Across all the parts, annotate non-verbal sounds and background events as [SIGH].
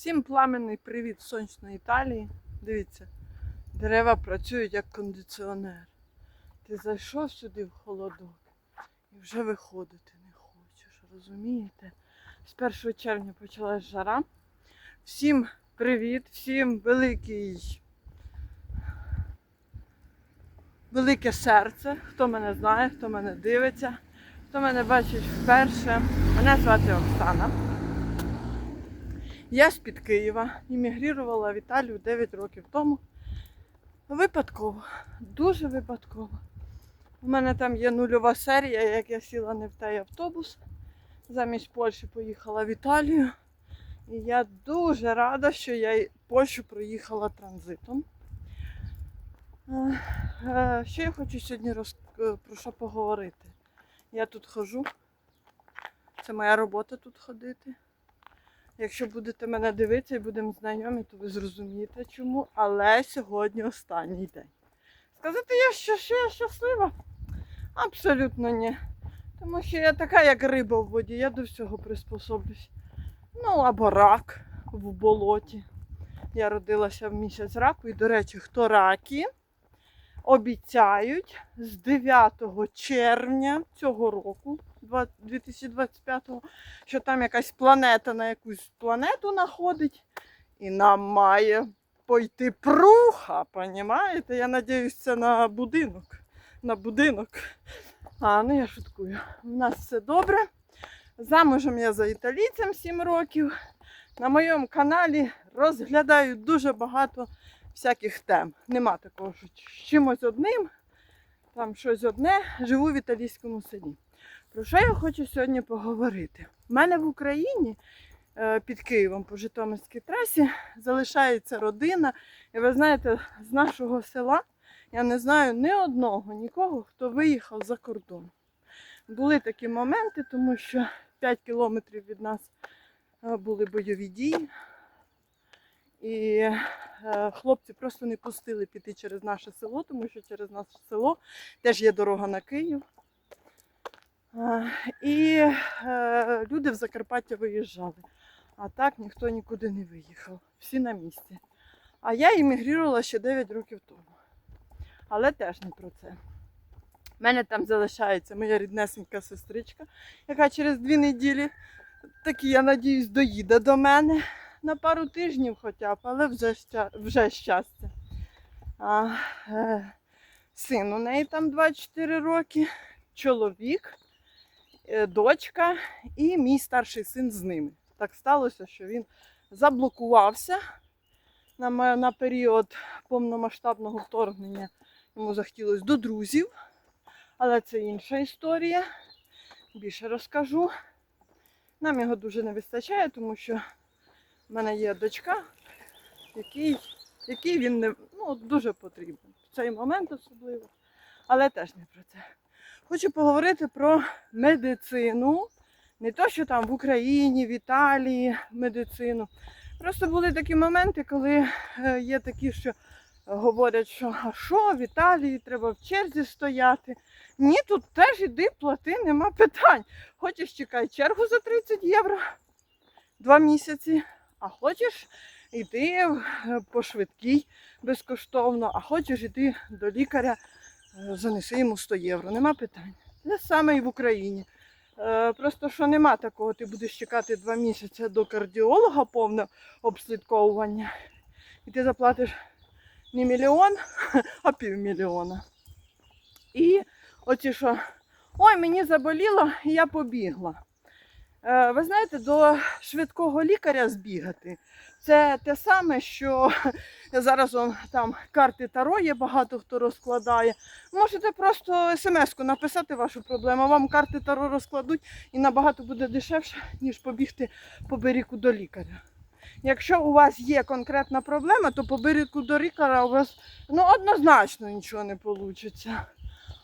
Всім пламенний привіт сонячної Італії. Дивіться, дерева працюють як кондиціонер. Ти зайшов сюди в холодок і вже виходити не хочеш, розумієте? З 1 червня почалась жара. Всім привіт, всім великий. Велике серце, хто мене знає, хто мене дивиться, хто мене бачить вперше. Мене звати Оксана. Я з-під Києва іммігрувала в Італію 9 років тому. Випадково, дуже випадково. У мене там є нульова серія, як я сіла не в той автобус. Замість Польщі поїхала в Італію. І я дуже рада, що я Польщу проїхала транзитом. Е, е, Що я хочу сьогодні роз... е, про що поговорити? Я тут хожу. Це моя робота тут ходити. Якщо будете мене дивитися і будемо знайомі, то ви зрозумієте чому. Але сьогодні останній день. Сказати, я що, що я щаслива? Абсолютно ні. Тому що я така, як риба в воді, я до всього приспособлюсь. Ну, або рак в болоті. Я родилася в місяць раку, і, до речі, хто раки, обіцяють з 9 червня цього року, 2025-го, що там якась планета на якусь планету находить, і нам має пойти пруха, понімаєте? Я надіюсь, це на будинок. На будинок. А, ну я шуткую. У нас все добре. Замужем я за італійцем 7 років. На моєму каналі розглядаю дуже багато всяких тем. Нема такого, що чимось одним, там щось одне. Живу в італійському селі. Про що я хочу сьогодні поговорити? У мене в Україні е, під Києвом по Житомирській трасі залишається родина. І ви знаєте, з нашого села я не знаю ні одного, нікого, хто виїхав за кордон. Були такі моменти, тому що 5 кілометрів від нас е, були бойові дії. І е, хлопці просто не пустили піти через наше село, тому що через наше село теж є дорога на Київ. І е, люди в Закарпаття виїжджали. А так ніхто нікуди не виїхав. Всі на місці. А я іммігрувала ще 9 років тому. Але теж не про це. У мене там залишається моя ріднесенька сестричка, яка через дві неділі, таки, я надіюсь, доїде до мене на пару тижнів хоча б, але вже, вже щастя. А, е, син у неї там 24 роки, чоловік, дочка і мій старший син з ними. Так сталося, що він заблокувався на, на період повномасштабного вторгнення. Йому захотілося до друзів, але це інша історія. Більше розкажу. Нам його дуже не вистачає, тому що в мене є дочка, який, який він не, ну, дуже потрібен. В цей момент особливо. Але теж не про це. Хочу поговорити про медицину. Не то, що там в Україні, в Італії медицину. Просто були такі моменти, коли е, є такі, що говорять, що а що в Італії треба в черзі стояти. Ні, тут теж іди, плати, нема питань. Хочеш чекай чергу за 30 євро два місяці, а хочеш йти е, по швидкій безкоштовно, а хочеш йти до лікаря, занеси йому 100 євро. Нема питань. Те саме і в Україні. Е, Просто що нема такого, ти будеш чекати два місяці до кардіолога повне обслідковування, і ти заплатиш не мільйон, [LAUGHS] а півмільйона. І оці що, ой, мені заболіло, і я побігла. Е, Ви знаєте, до швидкого лікаря збігати. Це те саме, що [LAUGHS] зараз он, там карти Таро є, багато хто розкладає. Можете просто смс-ку написати вашу проблему, вам карти Таро розкладуть і набагато буде дешевше, ніж побігти по берегу до лікаря. Якщо у вас є конкретна проблема, то по берегу до лікаря у вас ну, однозначно нічого не вийде.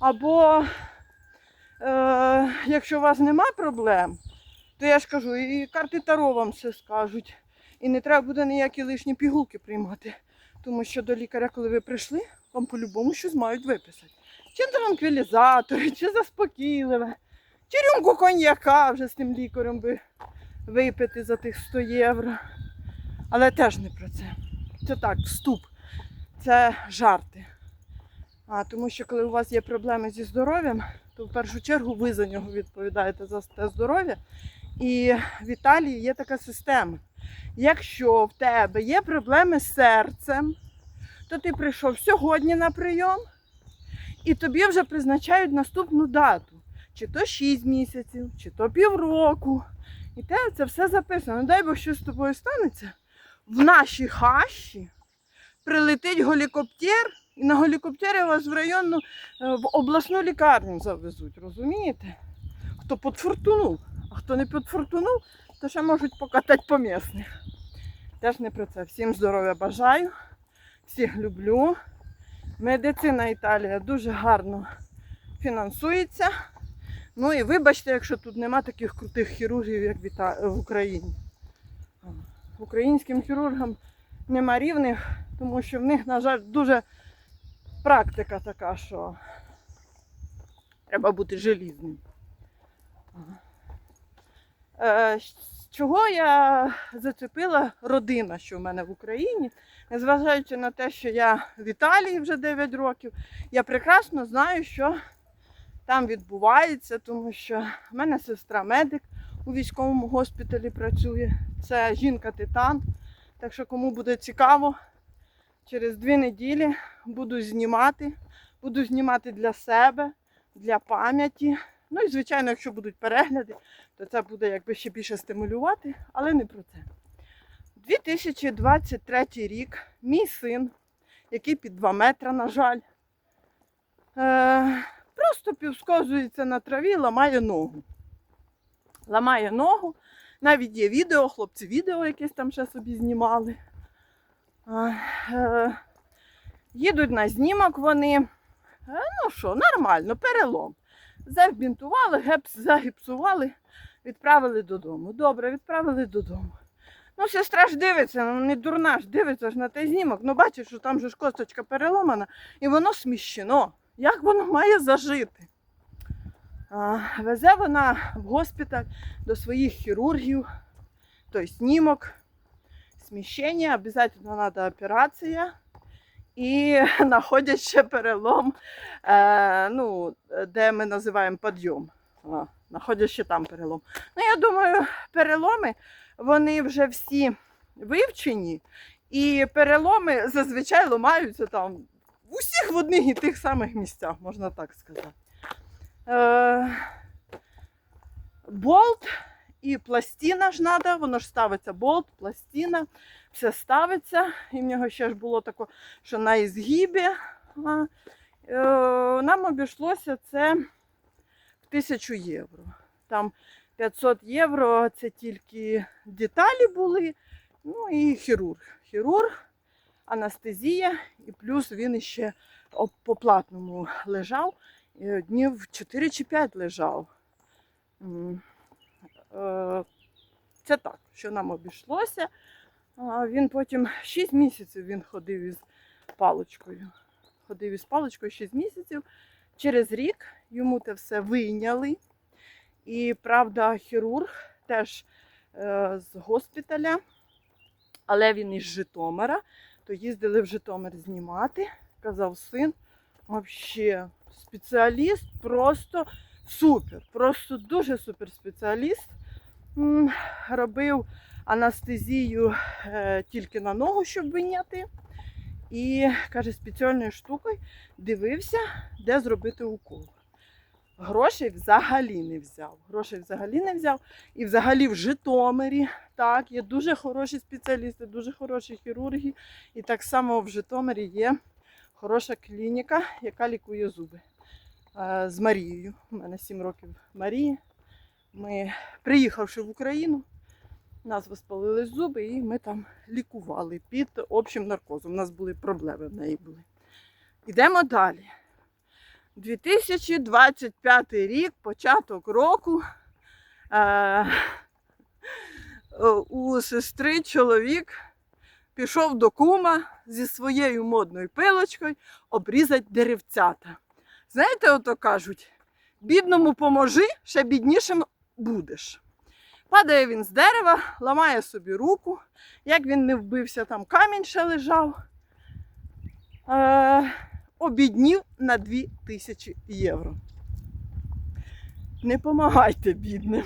Або е, якщо у вас нема проблем, то я ж кажу, і карти Таро вам все скажуть. І не треба буде ніякі лишні пігулки приймати. Тому що до лікаря, коли ви прийшли, вам по-любому щось мають виписати. Чи транквілізатори, чи заспокійливе, чи рюмку коньяка вже з тим лікарем би випити за тих 100 євро. Але теж не про це. Це так, вступ. Це жарти. А, тому що коли у вас є проблеми зі здоров'ям, то в першу чергу ви за нього відповідаєте за те здоров'я. І в Італії є така система. Якщо в тебе є проблеми з серцем, то ти прийшов сьогодні на прийом, і тобі вже призначають наступну дату. Чи то 6 місяців, чи то півроку. І те це все записано. Ну, дай Бог, що з тобою станеться. В нашій хащі прилетить гелікоптер, і на гелікоптері вас в районну, е, в обласну лікарню завезуть, розумієте? Хто підфортунув, а хто не підфортунув, то ще можуть покатати по місних. Теж не про це. Всім здоров'я бажаю, всіх люблю. Медицина Італія дуже гарно фінансується. Ну і вибачте, якщо тут нема таких крутих хірургів, як в, Україні. Українським хірургам нема рівних, тому що в них, на жаль, дуже практика така, що треба бути желізним. Е, Чого я зацепила родина, що в мене в Україні, незважаючи на те, що я в Італії вже 9 років, я прекрасно знаю, що там відбувається, тому що в мене сестра медик у військовому госпіталі працює. Це жінка-титан. Так що, кому буде цікаво, через дві неділі буду знімати. Буду знімати для себе, для пам'яті. Ну і, звичайно, якщо будуть перегляди, то це буде якби ще більше стимулювати, але не про це. 2023 рік мій син, який під 2 метри, на жаль, е, просто півсковзується на траві, ламає ногу. Ламає ногу. Навіть є відео, хлопці відео якесь там ще собі знімали. Е, їдуть на знімок вони. Е, ну що, нормально, перелом. Завбінтували, гепс, загіпсували, відправили додому. Добре, відправили додому. Ну, сестра ж дивиться, ну не дурна ж, дивиться ж на той знімок. Ну, бачиш, що там же ж косточка переломана, і воно сміщено. Як воно має зажити? А, везе вона в госпіталь до своїх хірургів, той знімок, сміщення, обов'язково треба операція. І [LAUGHS] знаходять ще перелом, е, ну, де ми називаємо підйом. Ще там перелом. Ну, я думаю, переломи вони вже всі вивчені, і переломи зазвичай ламаються там в усіх в одних і тих самих місцях, можна так сказати. Е, болт і пластина ж треба, воно ж ставиться болт, пластина, все ставиться. І в нього ще ж було таке, що на ізгибі. А, е, нам обійшлося це в тисячу євро. Там 500 євро це тільки деталі були. Ну і хірург. Хірург, анестезія, і плюс він ще по платному лежав. е, Днів 4 чи 5 лежав. Е, Це так, що нам обійшлося. Він потім 6 місяців він ходив із паличкою. Ходив із паличкою 6 місяців. Через рік йому те все вийняли. І правда, хірург теж е, з госпіталя, але він із Житомира, то їздили в Житомир знімати. Казав син, взагалі спеціаліст просто супер, просто дуже супер спеціаліст. Робив анестезію е, тільки на ногу, щоб виняти. І каже, спеціальною штукою дивився, де зробити укол. Грошей взагалі не взяв. Грошей взагалі не взяв. І взагалі в Житомирі так, є дуже хороші спеціалісти, дуже хороші хірурги. І так само в Житомирі є хороша клініка, яка лікує зуби. Е, З Марією. У мене 7 років Марії. Ми, приїхавши в Україну, нас воспалили зуби, і ми там лікували під общим наркозом. У нас були проблеми в неї були. Йдемо далі. 2025 рік, початок року. Е, у сестри чоловік пішов до кума зі своєю модною пилочкою обрізати деревцята. Знаєте, ото кажуть, бідному поможи, ще біднішим будеш. Падає він з дерева, ламає собі руку. Як він не вбився, там камінь ще лежав. Е, обіднів на 2 тисячі євро. Не помагайте бідним.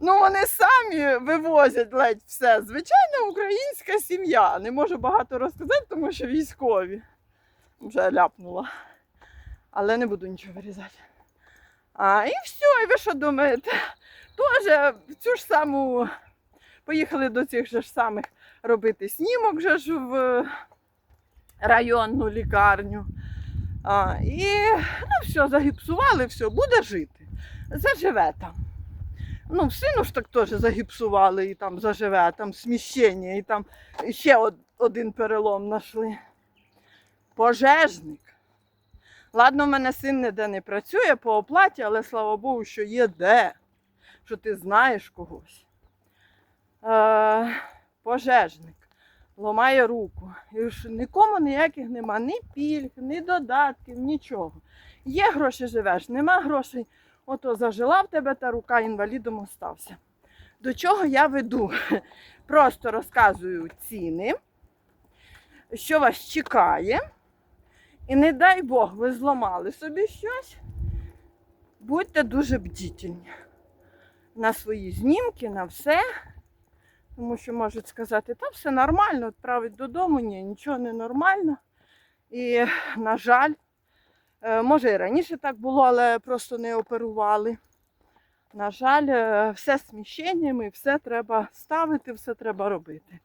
Ну, вони самі вивозять ледь все. Звичайна українська сім'я. Не можу багато розказати, тому що військові. Вже ляпнула. Але не буду нічого вирізати. А, і все, і ви що думаєте? Тоже в цю ж саму поїхали до цих же ж самих робити снімок же ж в районну лікарню. А, і ну все, загіпсували, все, буде жити. Заживе там. Ну, сину ж так теж загіпсували і там заживе, там сміщення, і там ще од- один перелом знайшли. Пожежник. Ладно, в мене син ніде не працює по оплаті, але слава Богу, що є де, що ти знаєш когось. Е, пожежник ламає руку. І нікому ніяких нема, ні пільг, ні додатків, нічого. Є гроші живеш, нема грошей. Ото зажила в тебе та рука інвалідом остався. До чого я веду? [LAUGHS] Просто розказую ціни, що вас чекає. І не дай Бог, ви зламали собі щось. Будьте дуже бдітельні на свої знімки, на все. Тому що можуть сказати, та все нормально, відправить додому, ні, нічого не нормально. І, на жаль, е, може і раніше так було, але просто не оперували. На жаль, е, все сміщеннями, все треба ставити, все треба робити.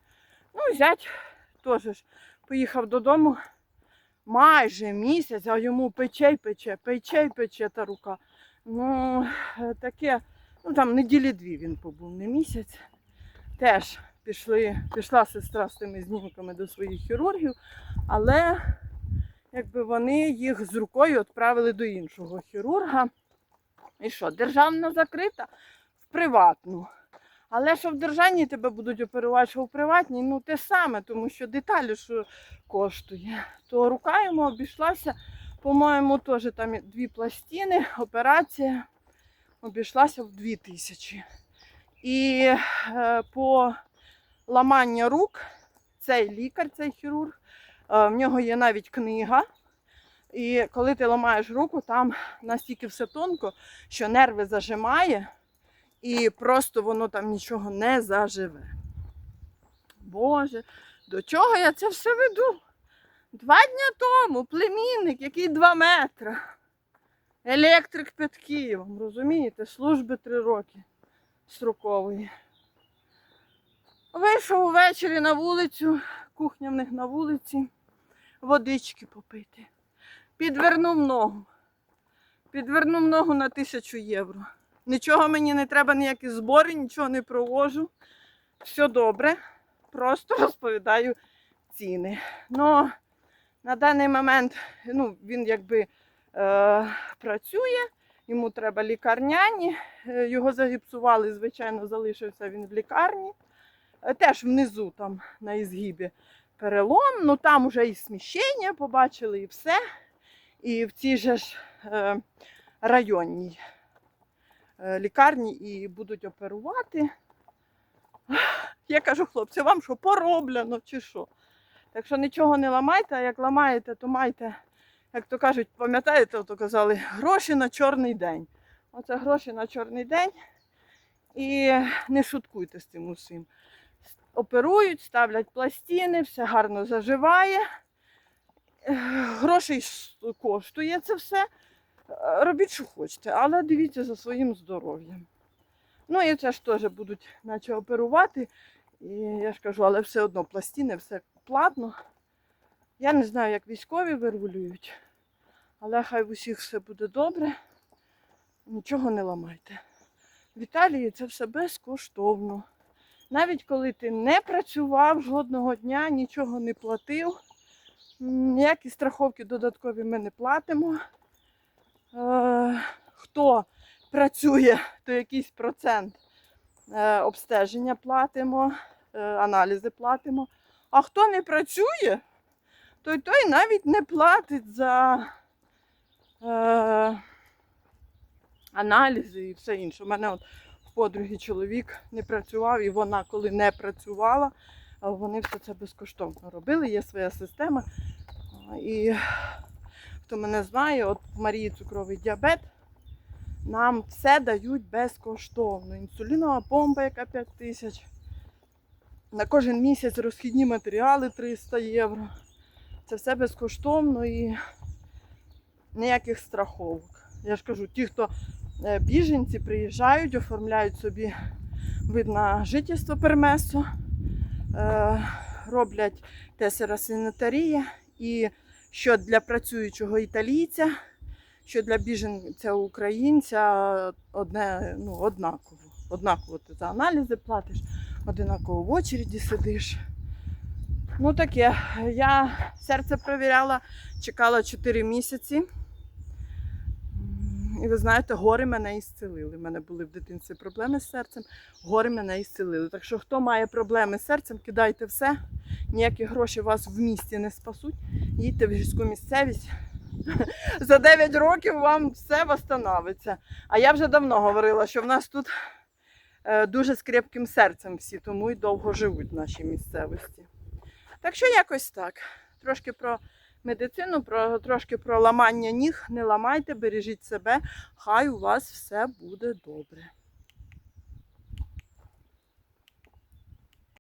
Ну, зять теж поїхав додому майже місяць, а йому пече й пече, пече й пече та рука. Ну, е, таке, ну там неділі дві він побув, не місяць. Теж пішли, пішла сестра з тими знімками до своїх хірургів, але якби вони їх з рукою відправили до іншого хірурга. І що, державна закрита в приватну. Але що в державній тебе будуть оперувати, що в приватній, ну те саме, тому що деталі що коштує. То рука йому обійшлася, по-моєму, теж там дві пластини, операція обійшлася в 2000. І е, по ламанню рук цей лікар, цей хірург, е, в нього є навіть книга. І коли ти ламаєш руку, там настільки все тонко, що нерви зажимає, і просто воно там нічого не заживе. Боже, до чого я це все веду? Два дня тому племінник, який два метри. Електрик під Києвом, розумієте, служби три роки строкової. Вийшов увечері на вулицю, кухня в них на вулиці, водички попити. Підвернув ногу. Підвернув ногу на тисячу євро. Нічого мені не треба, ніякі збори, нічого не провожу. Все добре. Просто [LAUGHS] розповідаю ціни. Ну, на даний момент ну, він якби працює, йому треба лікарняні. Е, Його загіпсували, звичайно, залишився він в лікарні. Е, Теж внизу, там на ізгибі перелом, ну там уже і сміщення побачили, і все. І в цій же ж е, районній е, лікарні і будуть оперувати. Я кажу, хлопці, вам що пороблено чи що? Так що нічого не ламайте, а як ламаєте, то майте, як то кажуть, пам'ятаєте, то казали, гроші на чорний день. Оце гроші на чорний день. І не шуткуйте з цим усім. Оперують, ставлять пластини, все гарно заживає. Грошей коштує це все. Робіть, що хочете, але дивіться за своїм здоров'ям. Ну і це ж теж будуть наче оперувати. І я ж кажу, але все одно пластини, все платно. Я не знаю, як військові вирегулюють, але хай в усіх все буде добре. Нічого не ламайте. В Італії це все безкоштовно. Навіть коли ти не працював жодного дня, нічого не платив, ніякі страховки додаткові ми не платимо. Е, хто працює, то якийсь процент е, обстеження платимо, е, аналізи платимо. А хто не працює, то й той навіть не платить за е, аналізи і все інше. У мене от подруги чоловік не працював, і вона, коли не працювала, вони все це безкоштовно робили. Є своя система. І хто мене знає, от в Марії цукровий діабет. Нам все дають безкоштовно. Інсулінова помпа, яка 5 тисяч. На кожен місяць розхідні матеріали 300 євро. Це все безкоштовно і ніяких страховок. Я ж кажу, ті, хто е, біженці приїжджають, оформляють собі вид на жительство пермесо, е, роблять тесера санітарія і що для працюючого італійця, що для біженця українця одне, ну, однаково. Однаково ти за аналізи платиш, однаково в очереді сидиш. Ну таке, я серце перевіряла, чекала 4 місяці. І ви знаєте, гори мене ісцелили. У мене були в дитинстві проблеми з серцем, гори мене ісцелили. Так що, хто має проблеми з серцем, кидайте все. Ніякі гроші вас в місті не спасуть. Їдьте в гірську місцевість. [LAUGHS] За 9 років вам все восстановиться. А я вже давно говорила, що в нас тут е, дуже з крепким серцем всі, тому й довго живуть в нашій місцевості. Так що якось так. Трошки про медицину, про, трошки про ламання ніг. Не ламайте, бережіть себе, хай у вас все буде добре.